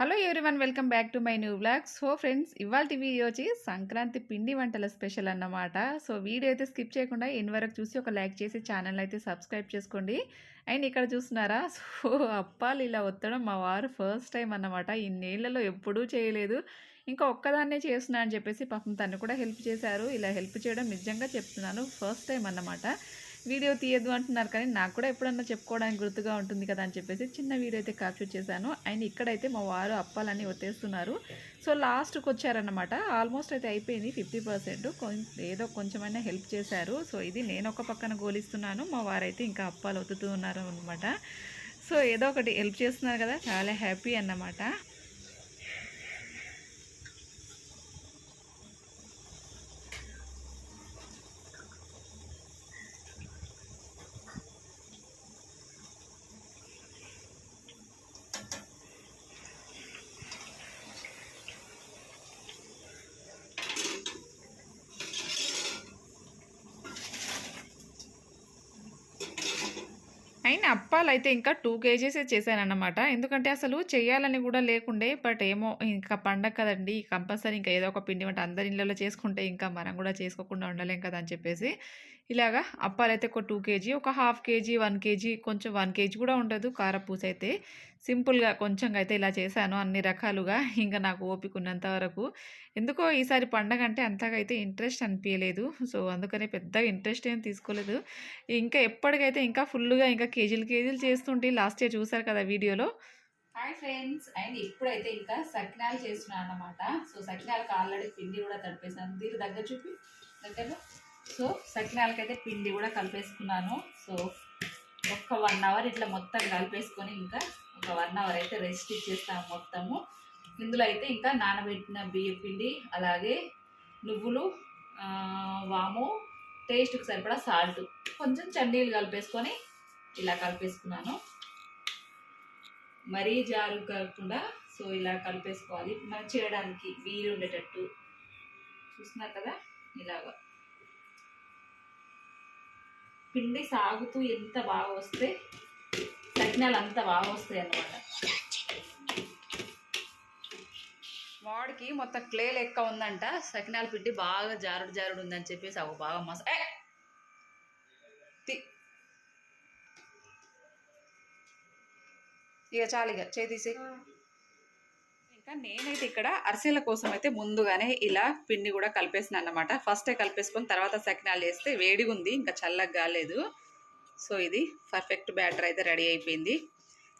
Hello everyone welcome back to my new blog so friends ఇవాళ video వచ్చి సంక్రాంతి పిండి వంటల స్పెషల్ అన్నమాట. సో వీడియో అయితే స్కిప్ చేయకుండా ఇన్ వరకు చూసి ఒక లైక్ చేసి ఛానల్ అయితే సబ్స్క్రైబ్ చేసుకోండి. అండ్ ఇక్కడ చూస్తున్నారా? సో అప్పాలు ఇలా ఒత్తడం మా వారు ఫస్ట్ టైం అన్నమాట. ఇన్నేళ్ళలో ఎప్పుడూ చేయలేదు. ఇంకా ఒక్కదాన్నే చేస్తున్నా అని చెప్పేసి పాపం తను కూడా హెల్ప్ చేశారు. ఇలా హెల్ప్ చేయడం నిజంగా చెప్తున్నాను. ఫస్ట్ టైం అన్నమాట. వీడియో తీయద్దు అంటున్నారు కానీ నాకు కూడా ఎప్పుడన్నా చెప్పుకోవడానికి గుర్తుగా ఉంటుంది కదా అని చెప్పేసి చిన్న వీడియో అయితే క్యాప్చర్ చేశాను. అండ్ ఇక్కడైతే మా వారు అప్పాలన్నీ ఒత్తేస్తున్నారు. సో లాస్ట్కి వచ్చారన్నమాట. ఆల్మోస్ట్ అయితే అయిపోయింది ఫిఫ్టీ పర్సెంట్ ఏదో కొంచెమైనా హెల్ప్ చేశారు. సో ఇది నేను ఒక పక్కన గోలిస్తున్నాను. మా వారైతే ఇంకా అప్పాలు ఒత్తుతూ ఉన్నారు అనమాట సో ఏదో ఒకటి హెల్ప్ చేస్తున్నారు కదా చాలా హ్యాపీ అన్నమాట. అయినా అప్పాలు అయితే ఇంకా టూ కేజీసే చేశానన్నమాట ఎందుకంటే అసలు చేయాలని కూడా లేకుండే బట్ ఏమో ఇంకా పండగ కదండి కంపల్సరీ ఇంకా ఏదో ఒక పిండి వంట అందరి ఇళ్ళలో చేసుకుంటే ఇంకా మనం కూడా చేసుకోకుండా ఉండలేం కదా అని చెప్పేసి ఇలాగా అప్పాలు అయితే ఒక టూ కేజీ ఒక హాఫ్ కేజీ వన్ కేజీ కొంచెం వన్ కేజీ కూడా ఉండదు కారపూస అయితే సింపుల్గా కొంచెంగా అయితే ఇలా చేశాను అన్ని రకాలుగా. ఇంకా నాకు ఓపిక ఉన్నంత వరకు. ఎందుకో ఈసారి పండగ అంటే అంతగా అయితే ఇంట్రెస్ట్ అనిపించలేదు సో అందుకనే పెద్దగా ఇంట్రెస్ట్ ఏం తీసుకోలేదు. ఇంకా ఎప్పటికైతే ఇంకా ఫుల్గా ఇంకా కేజీలు కేజీలు చేస్తుంటే లాస్ట్ ఇయర్ చూసారు కదా వీడియోలో. Hi friends. అండ్ ఇప్పుడైతే ఇంకా సకినాలు చేస్తున్నాను అన్నమాట. సో సకినాలకు ఆల్రెడీ పిండి కూడా తడిపేసాను దీని దగ్గర చూపి. దగ్గరలో. సో సకినాలకైతే పిండి కూడా కలిపేసుకున్నాను. సో ఒక్క వన్ అవర్ ఇట్లా మొత్తం కలిపేసుకొని ఇంకా ఒక వన్ అవర్ అయితే రెస్ట్ ఇచ్చేస్తాము మొత్తము. ఇందులో అయితే ఇంకా నానబెట్టిన బియ్య పిండి అలాగే నువ్వులు వాము టేస్ట్కి సరిపడా సాల్ట్ కొంచెం చన్నీళ్ళు కలిపేసుకొని ఇలా కలిపేసుకున్నాను. మరీ జారు కాకుండా సో ఇలా కలిపేసుకోవాలి. మనం చేయడానికి వీలు ఉండేటట్టు. చూస్తున్నారు కదా? ఇలాగా. పిండి సాగుతూ ఎంత బాగా వస్తే సకినాలు అంత బాగా వస్తాయి అన్నమాట. వాడికి మొత్తం క్లే లెక్క ఉందంట. సకినాల పిండి బాగా జారుడు జారుడు ఉందని చెప్పేసి అవి బాగా మస ఇక చాలు ఇక చేతీసి ఇంకా నేనైతే ఇక్కడ అరిసెల కోసం అయితే ముందుగానే ఇలా పిండి కూడా కలిపేసిన అనమాట ఫస్టే కలిపేసుకొని తర్వాత సకినాలు చేస్తే వేడిగా ఉంది ఇంకా చల్లగా కాలేదు. సో ఇది పర్ఫెక్ట్ బ్యాటర్ అయితే రెడీ అయిపోయింది.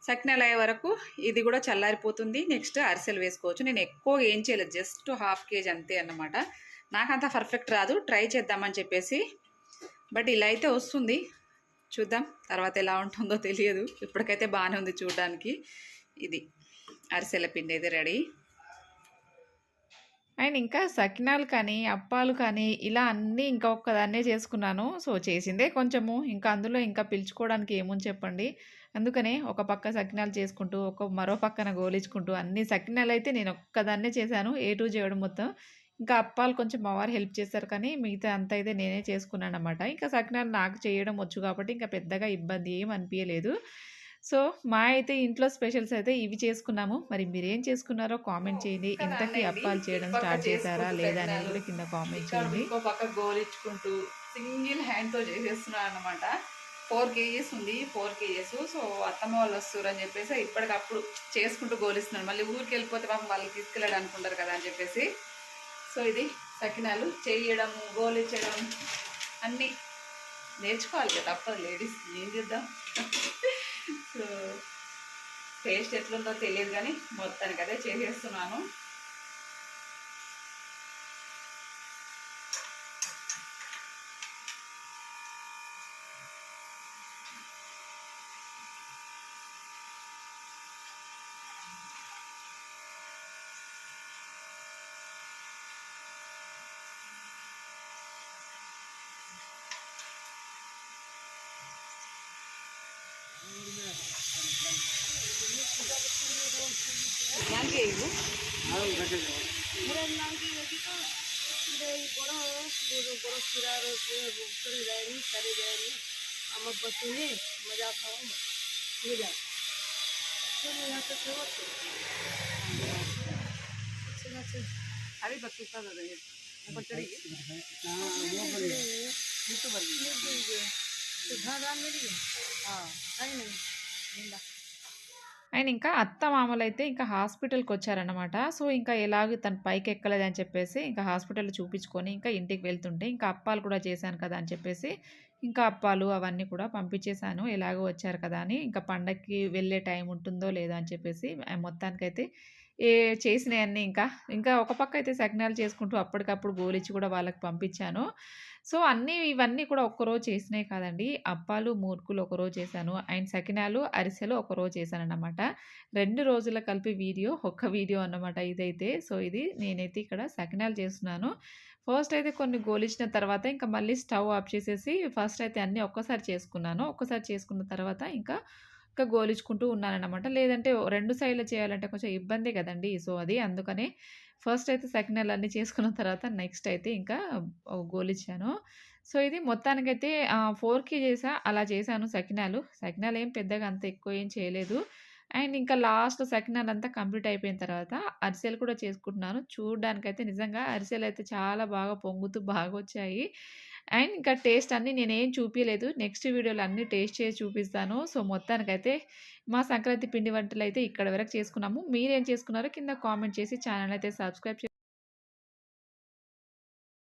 సకినాలు అయ్యే వరకు ఇది కూడా చల్లారిపోతుంది. నెక్స్ట్ అరిసెలు వేసుకోవచ్చు. నేను ఎక్కువ ఏం చేయలేదు జస్ట్ హాఫ్ కేజీ అంతే అన్నమాట. నాకంత పర్ఫెక్ట్ రాదు. ట్రై చేద్దామని చెప్పేసి. బట్ ఇలా అయితే వస్తుంది. చూద్దాం తర్వాత ఎలా ఉంటుందో తెలియదు. ఇప్పటికైతే బాగానే ఉంది చూడడానికి. ఇది. అరిసెల పిండి అయితే రెడీ. అండ్ ఇంకా సకినాలు కానీ అప్పాలు కానీ ఇలా అన్నీ ఇంకా ఒక్కదాన్నే చేసుకున్నాను. సో చేసిందే కొంచెము. ఇంకా అందులో ఇంకా పిలుచుకోవడానికి ఏముంది చెప్పండి. అందుకనే ఒక పక్క సకినాలు చేసుకుంటూ ఒక మరో పక్కన గోలించుకుంటూ అన్ని సకినాలు అయితే నేను ఒక్కదాన్నే చేశాను. ఏ టూ చేయడం మొత్తం. ఇంకా అప్పాలు కొంచెం మా వారు హెల్ప్ చేశారు కానీ మిగతా అంతా అయితే నేనే చేసుకున్నాను అనమాట ఇంకా సకినాలు నాకు చేయడం వచ్చు కాబట్టి ఇంకా పెద్దగా ఇబ్బంది ఏం అనిపించలేదు సో మా అయితే ఇంట్లో స్పెషల్స్ అయితే ఇవి చేసుకున్నాము. మరి మీరేం చేసుకున్నారో కామెంట్ చేయండి. ఇంతకీ అప్పాలు చేయడం స్టార్ట్ చేశారా? లేదా అనేది కూడా కింద కామెంట్ చేయండి. ఇంకో పక్క గోలించుకుంటూ సింగిల్ హ్యాండ్తో చేసేస్తున్నాను అనమాట ఫోర్ కేజీస్ ఉంది. Four kgs. సో అత్తమ్మ వాళ్ళు వస్తారు అని చెప్పేసి ఇప్పటికప్పుడు చేసుకుంటూ గోలిస్తున్నాను మళ్ళీ ఊరికి వెళ్ళిపోతే పాపం వాళ్ళు తీసుకెళ్ళాడు అనుకుంటారు కదా అని చెప్పేసి. సో ఇది సకినాలు. చేయడం గోలించడం అన్నీ నేర్చుకోవాలి కదా తప్పదు. లేడీస్ ఏం చేద్దాం? సో టేస్ట్ ఎట్లుందో తెలియదు కానీ మొత్తానికి అదే చేసేస్తున్నాను. আমার বসুনে মজা খাওয়া মজা अभी बच्चों का ऊपर चढ़ेगी ఆయన అండ్ ఇంకా అత్త మామలు అయితే ఇంకా హాస్పిటల్‌కి వచ్చారనమాట సో, ఇంకా ఎలాగో తను పైకెక్కలేదని చెప్పేసి ఇంకా హాస్పిటల్ చూపించుకొని ఇంకా ఇంటికి వెళ్తుంటే ఇంకా అప్పాలు కూడా చేశాను కదా! అని చెప్పేసి ఇంకా అప్పాలు అవన్నీ కూడా పంపించేసాను. ఎలాగో వచ్చారు కదా! అని ఇంకా పండగకి వెళ్ళే టైం ఉంటుందో లేదో అని చెప్పేసి మొత్తానికైతే ఏ చేసినాయన్నీ ఇంకా, ఇంకా ఒక పక్క అయితే సకినాలు చేసుకుంటూ అప్పటికప్పుడు గోలిచ్చి కూడా వాళ్ళకి పంపించాను. సో, అన్నీ ఇవన్నీ కూడా ఒక్కరోజు చేసినాయి కాదండి. అప్పాలు, మూర్ఖులు ఒకరోజు చేశాను. అండ్ సకినాలు, అరిసెలు ఒకరోజు చేశానన్నమాట. 2 రోజుల కలిపి వీడియో ఒక్క వీడియో అన్నమాట ఇదైతే. సో, ఇది నేనైతే ఇక్కడ సకినాలు చేస్తున్నాను. ఫస్ట్ అయితే కొన్ని గోలిచ్చిన తర్వాత ఇంకా మళ్ళీ స్టవ్ ఆఫ్ చేసేసి ఫస్ట్ అయితే అన్నీ ఒక్కసారి చేసుకున్నాను. ఒక్కసారి చేసుకున్న తర్వాత ఇంకా, ఇంకా గోలుచుకుంటూ ఉన్నానన్నమాట. లేదంటే రెండు సైడ్లు చేయాలంటే కొంచెం ఇబ్బంది కదండీ! సో, అది అందుకనే ఫస్ట్ అయితే సకినాలన్నీ చేసుకున్న తర్వాత నెక్స్ట్ అయితే ఇంకా గోలిచ్చాను. సో, ఇది మొత్తానికైతే ఫోర్కి చేసా అలా చేశాను సకినాలు. ఏం పెద్దగా అంత ఎక్కువ ఏం చేయలేదు. అండ్ ఇంకా లాస్ట్ లాస్ట్‌లో అంతా కంప్లీట్ అయిపోయిన తర్వాత అరిసెలు కూడా చేసుకుంటున్నాను. చూడడానికైతే నిజంగా అరిసెలు అయితే చాలా బాగా పొంగుతూ బాగా వచ్చాయి అండ్ ఇంకా టేస్ట్ అన్నీ నేనేం చూపించలేదు నెక్స్ట్ వీడియోలో అన్నీ టేస్ట్ చేసి చూపిస్తాను. సో, మొత్తానికైతే మా సంక్రాంతి పిండి వంటలు అయితే ఇక్కడ వరకు చేసుకున్నాము. మీరేం చేసుకున్నారో కింద కామెంట్ చేసి ఛానల్ అయితే సబ్స్క్రైబ్ చే